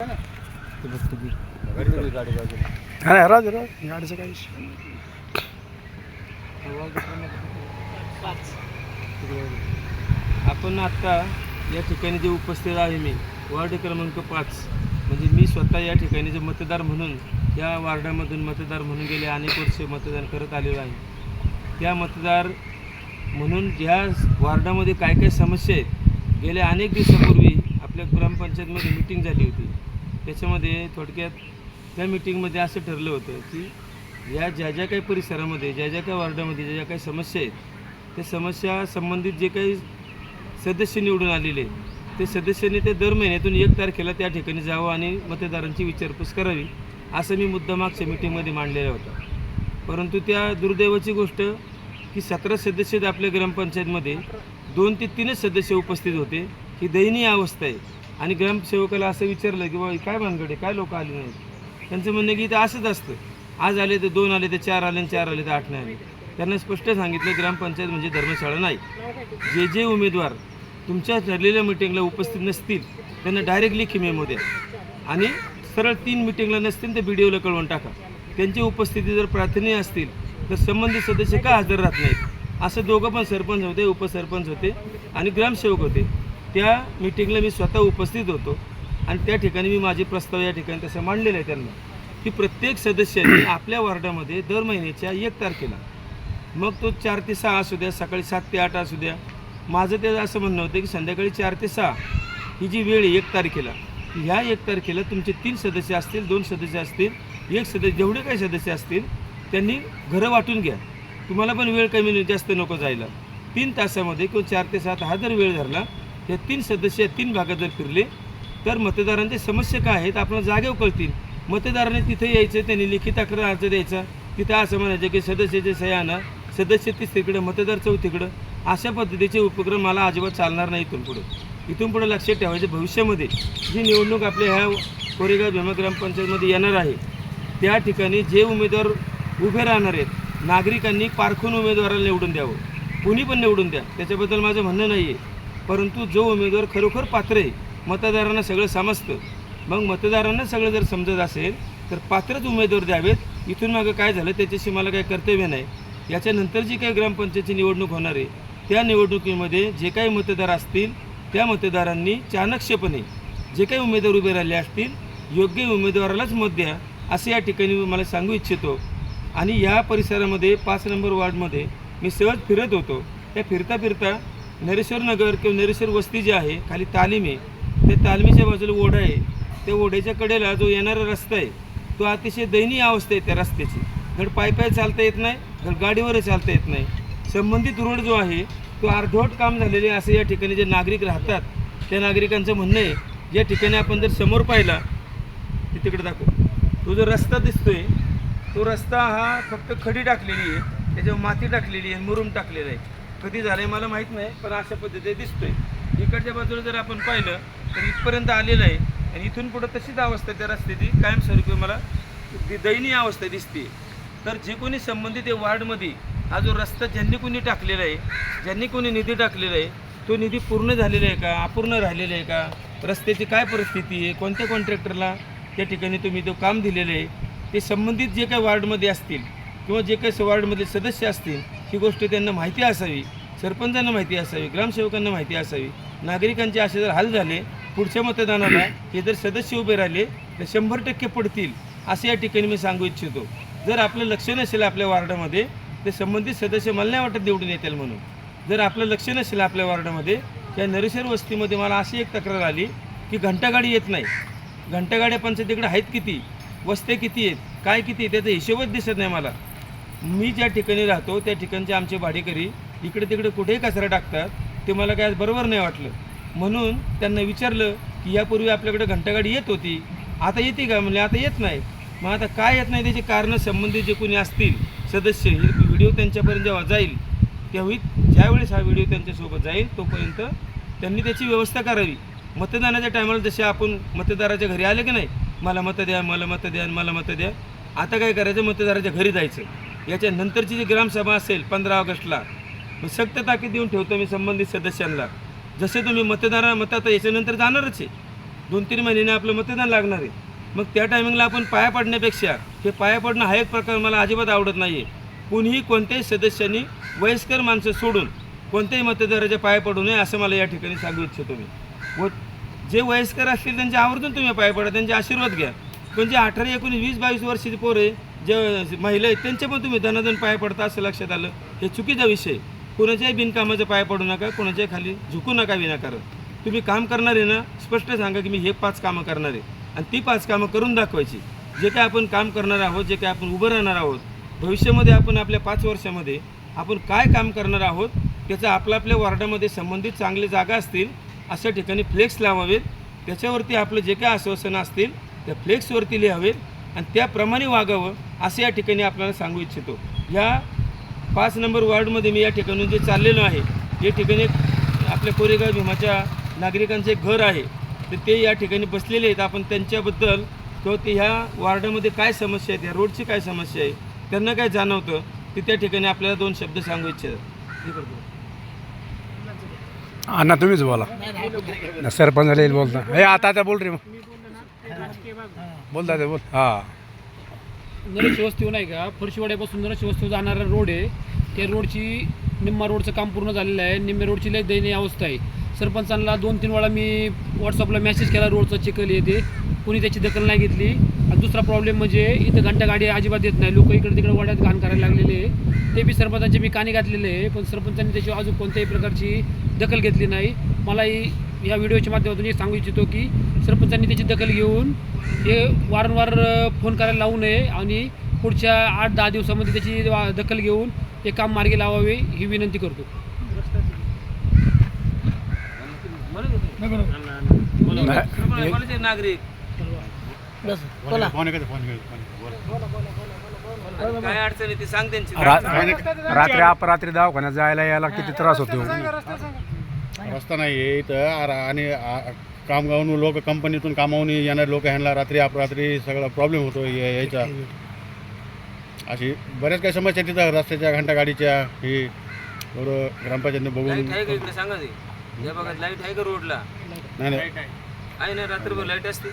हा गाडीचं काही आपण आता या ठिकाणी जे उपस्थित आहे मी वार्ड क्रमांक पाच. म्हणजे मी स्वतः या ठिकाणी जे मतदार म्हणून या वार्डामधून मतदार म्हणून गेले अनेक वर्ष मतदान करत आलेलो आहे. त्या मतदार म्हणून ज्या वार्डामध्ये काय काय समस्या आहेत गेल्या अनेक दिवसापूर्वी आपल्या ग्रामपंचायतमध्ये मिटिंग झाली होती. त्याच्यामध्ये थोडक्यात त्या मिटिंगमध्ये असं ठरलं होतं की या ज्या ज्या काही परिसरामध्ये ज्या ज्या काही वार्डामध्ये ज्या ज्या काही समस्या आहेत त्या समस्या संबंधित जे काही सदस्य निवडून आलेले ते सदस्यांनी ते दर महिन्यातून एक तारखेला त्या ठिकाणी जावं आणि मतदारांची विचारपूस करावी असं मी मुद्दा मागच्या मिटिंगमध्ये मांडलेला होता. परंतु त्या दुर्दैवाची गोष्ट की सतरा सदस्य आपल्या ग्रामपंचायतमध्ये दोन ते तीनच सदस्य उपस्थित होते. ही दयनीय अवस्था आहे. आणि ग्रामसेवकाला असं विचारलं की बाबा काय भानगड काय लोक आले नाहीत? त्यांचं म्हणणं की इथं असंच असतं. आज आले तर दोन आले तर चार आले आणि चार आले तर आठ नाही आले. त्यांना स्पष्ट सांगितलं ग्रामपंचायत म्हणजे धर्मशाळा नाही. जे जे उमेदवार तुमच्या ठरलेल्या मिटिंगला उपस्थित नसतील त्यांना डायरेक्ट लिखी मेमो द्या. आणि सरळ तीन मिटिंगला नसतील तर बी डी ओला कळवून टाका. त्यांची उपस्थिती जर प्रार्थनीय असतील तर संबंधित सदस्य का हजर राहत नाहीत? असं दोघं पण सरपंच होते उपसरपंच होते आणि ग्रामसेवक होते. त्या मिटिंगला मी स्वतः उपस्थित होतो. आणि त्या ठिकाणी मी माझे प्रस्ताव या ठिकाणी तसं मांडलेलं आहे त्यांना. की प्रत्येक सदस्यांनी आपल्या वार्डामध्ये दर महिन्याच्या एक तारखेला. मग तो चार ते सहा असू द्या सकाळी सात ते आठ असू द्या. माझं ते असं म्हणणं होतं की संध्याकाळी चार ते सहा ही जी वेळ आहे एक तारखेला ह्या एक तारखेला तुमचे तीन सदस्य असतील दोन सदस्य असतील एक सदस्य जेवढे काही सदस्य असतील त्यांनी घरं वाटून घ्या. तुम्हाला पण वेळ कमी जास्त नको जायला. तीन तासामध्ये किंवा चार ते सात हा जर वेळ धरला या तीन सदस्य या तीन भागात जर फिरले तर मतदारांच्या समस्या काय आहेत आपल्याला जागेवर कळतील. मतदारांनी तिथे यायचं त्यांनी लिखित अकरा अर्ज द्यायचा. तिथे असं म्हणायचं की सदस्याचे सह्यानं सदस्य तीस तिकडं मतदार चौथीकडं अशा पद्धतीचे उपक्रम मला अजिबात चालणार नाही इथून पुढे. इथून पुढे लक्षात ठेवायचं भविष्यामध्ये जी निवडणूक आपल्या ह्या कोरेगाव भीमा ग्रामपंचायतमध्ये येणार आहे त्या ठिकाणी जे उमेदवार उभे राहणार आहेत नागरिकांनी पारखून उमेदवाराला निवडून द्यावं. कोणी पण निवडून द्या त्याच्याबद्दल माझं म्हणणं नाही आहे परंतु जो उमेदवार खरोखर पात्र आहे मतदारांना सगळं समजतं. मग मतदारांना सगळं जर समजत असेल तर पात्रच उमेदवार द्यावेत. इथून मागं काय झालं त्याच्याशी मला काही कर्तव्य नाही. याच्यानंतर जी काही ग्रामपंचायतची निवडणूक होणार आहे त्या निवडणुकीमध्ये जे काही मतदार असतील त्या मतदारांनी चाणक्षपणे जे काही उमेदवार उभे राहिले असतील योग्य उमेदवारालाच मत द्या असं या ठिकाणी मी मला सांगू इच्छितो. आणि या परिसरामध्ये पाच नंबर वॉर्डमध्ये मी सहज फिरत होतो. त्या फिरता फिरता नरेश्वर नगर किंवा नरेश्वर वस्ती जी आहे खाली तालीम आहे त्या तालमीच्या बाजूला ओढा आहे. त्या ओढ्याच्या कडेला जो येणारा रस्ता आहे तो अतिशय दयनीय अवस्था आहे त्या रस्त्याची. धड पाय पाय चालता येत नाही धड गाडीवरही चालता येत नाही. संबंधित रोड जो आहे तो अर्धवट काम झालेले असे या ठिकाणी जे नागरिक राहतात त्या नागरिकांचं म्हणणं आहे या ठिकाणी आपण जर समोर पाहिला ते तिकडे दाखव. तो जो रस्ता दिसतोय तो रस्ता हा फक्त खडी टाकलेली आहे त्याच्यावर माती टाकलेली आहे मुरुम टाकलेला आहे. कधी झालं आहे मला माहीत नाही पण अशा पद्धतीने दिसतोय. इकडच्या बाजूला जर आपण पाहिलं तर इथपर्यंत आलेलं आहे. आणि इथून पुढं तशीच अवस्था त्या रस्त्याची. कायमस्वरूपी मला दयनीय अवस्था दिसते तर जे कोणी संबंधित आहे वार्डमध्ये हा जो रस्ता ज्यांनी कोणी टाकलेला आहे ज्यांनी कोणी निधी टाकलेला आहे तो निधी पूर्ण झालेला आहे का अपूर्ण राहिलेला आहे का रस्त्याची काय परिस्थिती आहे कोणत्या कॉन्ट्रॅक्टरला त्या ठिकाणी तुम्ही तो काम दिलेलं आहे ते संबंधित जे काही वार्डमध्ये असतील किंवा जे काही वार्डमधले सदस्य असतील ही गोष्ट त्यांना माहिती असावी सरपंचांना माहिती असावी ग्रामसेवकांना माहिती असावी. नागरिकांचे असे जर हाल झाले पुढच्या मतदानाला हे जर सदस्य उभे राहिले तर शंभर टक्के पडतील असे या ठिकाणी मी सांगू इच्छितो. जर आपलं लक्ष नसेल आपल्या वार्डामध्ये ते संबंधित सदस्य मला नाही वाटत निवडून येतील म्हणून. जर आपलं लक्ष नसेल आपल्या वार्डामध्ये त्या नरेश्वर वस्तीमध्ये मला अशी एक तक्रार आली की घंटागाडी येत नाही. घंटागाड्या पंचायतीकडे आहेत किती? वस्ते किती आहेत? काय किती त्याचा हिशोबच दिसत नाही मला. मी ज्या ठिकाणी राहतो त्या ठिकाणचे आमचे भाडेकरी इकडे तिकडे कुठेही कचरा टाकतात ते मला काय बरोबर नाही वाटलं. म्हणून त्यांना विचारलं की यापूर्वी आपल्याकडे घंटागाडी येत होती आता येते का? म्हणजे आता येत नाही. मग आता काय येत नाही त्याची कारणं संबंधित जे कोणी असतील सदस्य हे व्हिडिओ त्यांच्यापर्यंत जेव्हा जाईल त्यावेळी ज्यावेळेस हा व्हिडिओ त्यांच्यासोबत जाईल तोपर्यंत त्यांनी त्याची व्यवस्था करावी. मतदानाच्या टायमाला जसे आपण मतदाराच्या घरी आले की नाही मला मतं द्या मला मतं द्या मला मतं द्या आता काय करायचं? मतदाराच्या घरी जायचं. याच्या नंतरची जी ग्रामसभा असेल पंधरा ऑगस्टला मग सक्त ताकीद देऊन ठेवतो मी संबंधित सदस्यांना. जसे तुम्ही मतदारा मतात याच्यानंतर जाणारच आहे. दोन तीन महिन्याने आपलं मतदान लागणार आहे. मग त्या टायमिंगला आपण पाया पडण्यापेक्षा हे पाया पडणं हा एक प्रकार मला अजिबात आवडत नाही आहे कुणीही कोणत्याही सदस्यांनी वयस्कर माणसं सोडून कोणत्याही मतदाराच्या पाया पडू नये असं मला या ठिकाणी सांगू इच्छितो मी. व जे वयस्कर असतील त्यांच्या आवर्जून तुम्ही पाया पडा त्यांचे आशीर्वाद घ्या. पण जे अठरा एकोणीस वीस बावीस वर्षाची पोरं आहे जे महिला आहेत त्यांचे पण तुम्ही धनाधन पाया पडता असं लक्षात आलं. हे चुकीचा विषय कोणाच्याही बिनकामाचं पाया पडू नका कोणाच्याही खाली झुकू नका विनाकारण. तुम्ही काम करणार आहे ना स्पष्ट सांगा की मी हे पाच कामं करणार आहे. आणि ती पाच कामं करून दाखवायची. जे काय आपण काम करणार आहोत जे काय आपण उभं राहणार आहोत भविष्यामध्ये आपण आपल्या पाच वर्षामध्ये आपण काय काम करणार आहोत त्याचा आपल्या आपल्या वॉर्डामध्ये संबंधित चांगले जागा असतील अशा ठिकाणी फ्लेक्स लावावेत. त्याच्यावरती आपलं जे काय आश्वासनं असतील त्या फ्लेक्सवरती लिहावेत. आणि त्याप्रमाणे वागावं असं या ठिकाणी आपल्याला सांगू इच्छितो. ह्या पाच नंबर वॉर्डमध्ये मी या ठिकाणी जे चाललेलो आहे या ठिकाणी आपल्या कोरेगाव भीमाच्या नागरिकांचे घर आहे तर ते या ठिकाणी बसलेले आहेत. आपण त्यांच्याबद्दल किंवा ते ह्या वॉर्डामध्ये काय समस्या आहेत या रोडची काय समस्या आहे त्यांना काय जाणवतं ते त्या ठिकाणी आपल्याला दोन शब्द सांगू इच्छितात. हे तुम्हीच बोला. सरपंच बोलता हे आता आता बोल रे मग. बोल दादा बोल. हा. नरशी वस्ती नाही का फरशीवाड्यापासून नरशी वस्ती जाणारा रोड आहे. त्या रोडची निम्मा रोडचं काम पूर्ण झालेलं आहे. निम्मे रोडची लय दयनीय अवस्था आहे. सरपंचांना दोन तीन वेळा मी व्हॉट्सअपला मेसेज केला रोडचं चिखल येते. कोणी त्याची दखल नाही घेतली. आणि दुसरा प्रॉब्लेम म्हणजे इथं घंटा गाडी अजिबात येत नाही. लोक इकडे तिकडे वाड्यात घाण करायला लागलेले आहे. ते बी सरपंचांचे मी कानी घातलेले आहे. पण सरपंचांनी त्याची अजून कोणत्याही प्रकारची दखल घेतली नाही. मलाही या व्हिडिओच्या माध्यमातून हे सांगू इच्छितो की सरपंचांनी त्याची दखल घेऊन हे वारंवार फोन करायला लावू नये आणि पुढच्या आठ दहा दिवसामध्ये त्याची दखल घेऊन ते काम मार्गी लावावे ही विनंती करतो. म्हणत होते. नाही. कोणाचे नागरिक काय अडचण आहे ती सांग त्यांची. रा- रात्री अपरात्री दवाखान्यात जायला यायला किती त्रास होतो? रस्ता नाही. आहे इथं. आ- आणि आ- कामगावून लोक कंपनीतून कामावून येणारे लोक ह्यांना रात्री अपरात्री सगळा प्रॉब्लेम होतो या- यायचा अशी बऱ्याच काही समस्या तिथं रस्त्याच्या घंटा गाडीच्या ही एवढं ग्रामपंचायतने बघून लाइट आहे का इकडे? सांगा ते. या भागात लाइट आहे का रोडला? नाही नाही. आहे ना रात्रभर लाइट असते.